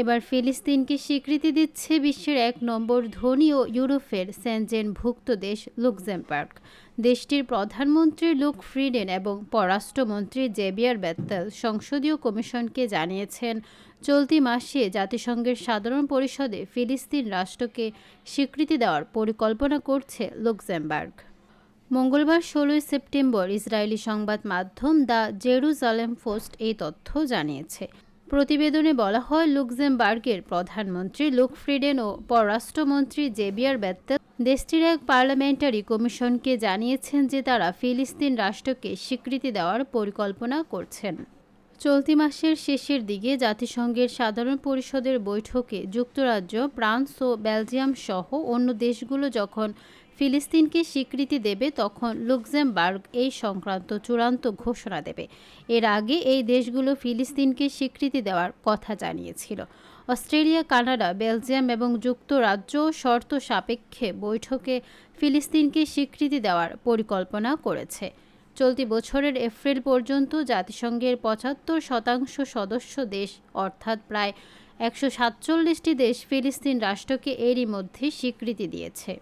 এবার ফিলিস্তিনকে স্বীকৃতি দিচ্ছে বিশ্বের এক নম্বর ধনী ও ইউরোপের সেনজেনভুক্ত দেশ লুক্সেমবার্গ। দেশটির প্রধানমন্ত্রী লুক ফ্রিডেন এবং পররাষ্ট্রমন্ত্রী জেবিয়ার বেত্তেল সংসদীয় কমিশনকে জানিয়েছেন, চলতি মাসে জাতিসংঘের সাধারণ পরিষদে ফিলিস্তিন রাষ্ট্রকে স্বীকৃতি দেওয়ার পরিকল্পনা করছে লুক্সেমবার্গ। মঙ্গলবার ষোলোই সেপ্টেম্বর ইসরায়েলি সংবাদ মাধ্যম দ্য জেরুজালেম পোস্ট এই তথ্য জানিয়েছে। প্রতিবেদনে বলা হয়, লুক্সেমবার্গের প্রধানমন্ত্রী লুক ফ্রিডেন ও পররাষ্ট্রমন্ত্রী জেবিয়ার বেত্তেল দেশটির এক পার্লামেন্টারি কমিশনকে জানিয়েছেন যে তারা ফিলিস্তিন রাষ্ট্রকে স্বীকৃতি দেওয়ার পরিকল্পনা করছেন। চলতি মাসের শেষের দিকে জাতিসংঘের সাধারণ পরিষদের বৈঠকে যুক্তরাজ্য, ফ্রান্স ও বেলজিয়াম সহ অন্য দেশগুলো যখন ফিলিস্তিনকে স্বীকৃতি দেবে, তখন লুক্সেমবার্গ এই সংক্রান্ত চূড়ান্ত ঘোষণা দেবে। এর আগে এই দেশগুলো ফিলিস্তিনকে স্বীকৃতি দেওয়ার কথা জানিয়েছিল। অস্ট্রেলিয়া, কানাডা, বেলজিয়াম এবং যুক্তরাজ্য শর্ত সাপেক্ষে বৈঠকে ফিলিস্তিনকে স্বীকৃতি দেওয়ার পরিকল্পনা করেছে। চলতি বছরের এপ্রিল পর্যন্ত জাতিসংঘের পঁচাত্তর শতাংশ সদস্য দেশ, অর্থাৎ প্রায় একশো সাতচল্লিশটি দেশ ফিলিস্তিন রাষ্ট্রকে এরই মধ্যে স্বীকৃতি দিয়েছে।